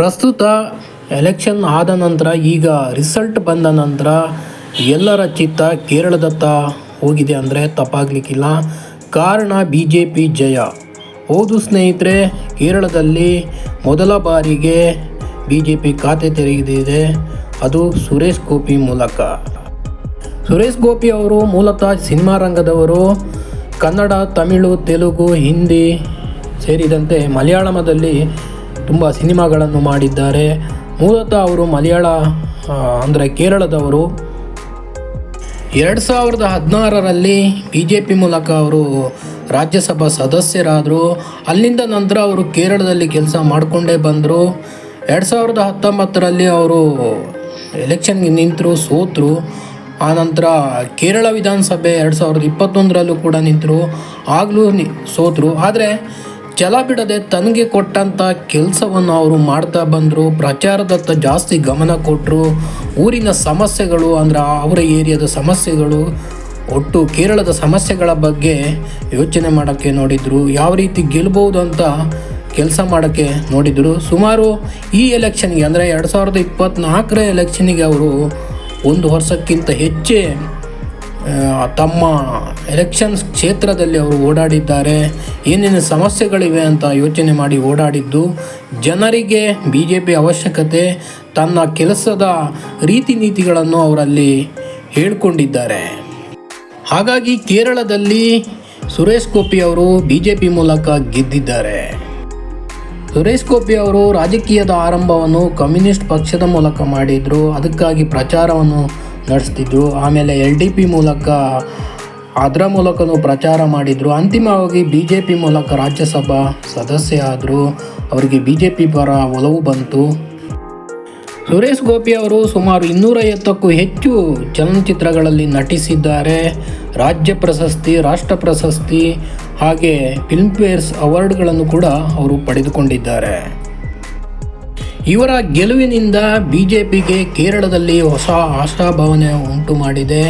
ಪ್ರಸ್ತುತ ಎಲೆಕ್ಷನ್ ಆದ ನಂತರ ಈಗ ರಿಸಲ್ಟ್ ಬಂದ ನಂತರ ಎಲ್ಲರ ಚಿತ್ತ ಕೇರಳದತ್ತ ಹೋಗಿದೆ ಅಂದರೆ ತಪ್ಪಾಗಲಿಕ್ಕಿಲ್ಲ. ಕಾರಣ ಬಿ ಜೆ ಪಿ ಜಯ. ಹೌದು ಸ್ನೇಹಿತರೆ, ಕೇರಳದಲ್ಲಿ ಮೊದಲ ಬಾರಿಗೆ ಬಿ ಜೆ ಪಿ ಖಾತೆ ತೆರೆದಿದೆ. ಅದು ಸುರೇಶ್ ಗೋಪಿ ಮೂಲಕ. ಸುರೇಶ್ ಗೋಪಿ ಅವರು ಮೂಲತಃ ಸಿನಿಮಾ ರಂಗದವರು. ಕನ್ನಡ, ತಮಿಳು, ತೆಲುಗು, ಹಿಂದಿ ಸೇರಿದಂತೆ ಮಲಯಾಳಮದಲ್ಲಿ ತುಂಬ ಸಿನಿಮಾಗಳನ್ನು ಮಾಡಿದ್ದಾರೆ. ಮೂಲತಃ ಅವರು ಮಲಯಾಳ ಅಂದರೆ ಕೇರಳದವರು. ಎರಡು ಸಾವಿರದ ಹದಿನಾರರಲ್ಲಿ ಬಿ ಜೆ ಪಿ ಮೂಲಕ ಅವರು ರಾಜ್ಯಸಭಾ ಸದಸ್ಯರಾದರು. ಅಲ್ಲಿಂದ ನಂತರ ಅವರು ಕೇರಳದಲ್ಲಿ ಕೆಲಸ ಮಾಡಿಕೊಂಡೇ ಬಂದರು. ಎರಡು ಸಾವಿರದ ಹತ್ತೊಂಬತ್ತರಲ್ಲಿ ಅವರು ಎಲೆಕ್ಷನ್ಗೆ ನಿಂತರು, ಸೋತರು. ಆನಂತರ ಕೇರಳ ವಿಧಾನಸಭೆ ಎರಡು ಸಾವಿರದ ಇಪ್ಪತ್ತೊಂದರಲ್ಲೂ ಕೂಡ ನಿಂತರು. ಆಗಲೂ ಸೋತರು. ಆದರೆ ಛಲ ಬಿಡದೆ ತನಗೆ ಕೊಟ್ಟಂಥ ಕೆಲಸವನ್ನು ಅವರು ಮಾಡ್ತಾ ಬಂದರು. ಪ್ರಚಾರದತ್ತ ಜಾಸ್ತಿ ಗಮನ ಕೊಟ್ಟರು ಊರಿನ ಸಮಸ್ಯೆಗಳು ಅಂದರೆ ಅವರ ಏರಿಯಾದ ಸಮಸ್ಯೆಗಳು, ಒಟ್ಟು ಕೇರಳದ ಸಮಸ್ಯೆಗಳ ಬಗ್ಗೆ ಯೋಚನೆ ಮಾಡೋಕ್ಕೆ ನೋಡಿದರು. ಯಾವ ರೀತಿ ಗೆಲ್ಬೋದು ಅಂತ ಕೆಲಸ ಮಾಡೋಕ್ಕೆ ನೋಡಿದರು. ಸುಮಾರು ಈ ಎಲೆಕ್ಷನ್ಗೆ ಅಂದರೆ ಎರಡು ಸಾವಿರದ ಇಪ್ಪತ್ತ್ನಾಲ್ಕರ ಎಲೆಕ್ಷನಿಗೆ ಅವರು ಒಂದು ವರ್ಷಕ್ಕಿಂತ ಹೆಚ್ಚೇ ತಮ್ಮ ಎಲೆಕ್ಷನ್ ಕ್ಷೇತ್ರದಲ್ಲಿ ಅವರು ಓಡಾಡಿದ್ದಾರೆ. ಏನೇನು ಸಮಸ್ಯೆಗಳಿವೆ ಅಂತ ಯೋಚನೆ ಮಾಡಿ ಓಡಾಡಿದ್ದು, ಜನರಿಗೆ ಬಿ ಜೆ ಪಿ ಅವಶ್ಯಕತೆ, ತನ್ನ ಕೆಲಸದ ರೀತಿ ನೀತಿಗಳನ್ನು ಅವರಲ್ಲಿ ಹೇಳಿಕೊಂಡಿದ್ದಾರೆ. ಹಾಗಾಗಿ ಕೇರಳದಲ್ಲಿ ಸುರೇಶ್ ಗೋಪಿ ಅವರು ಬಿ ಜೆ ಪಿ ಮೂಲಕ ಗೆದ್ದಿದ್ದಾರೆ. ಸುರೇಶ್ ಗೋಪಿ ಅವರು ರಾಜಕೀಯದ ಆರಂಭವನ್ನು ಕಮ್ಯುನಿಸ್ಟ್ ಪಕ್ಷದ ಮೂಲಕ ಮಾಡಿದರು. ಅದಕ್ಕಾಗಿ ಪ್ರಚಾರವನ್ನು ನಡೆಸ್ತಿದ್ರು. ಆಮೇಲೆ ಎಲ್ ಡಿ ಪಿ ಮೂಲಕ ಅದರ ಮೂಲಕನೂ ಪ್ರಚಾರ ಮಾಡಿದರು. ಅಂತಿಮವಾಗಿ ಬಿ ಜೆ ಪಿ ಮೂಲಕ ರಾಜ್ಯಸಭಾ ಸದಸ್ಯ ಆದರು. ಅವರಿಗೆ ಬಿ ಜೆ ಪಿ ಪರ ಒಲವು ಬಂತು. ಸುರೇಶ್ ಗೋಪಿ ಅವರು ಸುಮಾರು ಇನ್ನೂರೈವತ್ತಕ್ಕೂ ಹೆಚ್ಚು ಚಲನಚಿತ್ರಗಳಲ್ಲಿ ನಟಿಸಿದ್ದಾರೆ. ರಾಜ್ಯ ಪ್ರಶಸ್ತಿ, ರಾಷ್ಟ್ರ ಪ್ರಶಸ್ತಿ, ಹಾಗೆ ಫಿಲ್ಮ್ಫೇರ್ಸ್ ಅವಾರ್ಡ್ಗಳನ್ನು ಕೂಡ ಅವರು ಪಡೆದುಕೊಂಡಿದ್ದಾರೆ. ಇವರ ಗೆಲುವಿನಿಂದ ಬಿ ಜೆ ಪಿಗೆ ಕೇರಳದಲ್ಲಿ ಹೊಸ ಆಶಾಭಾವನೆ ಉಂಟು ಮಾಡಿದೆ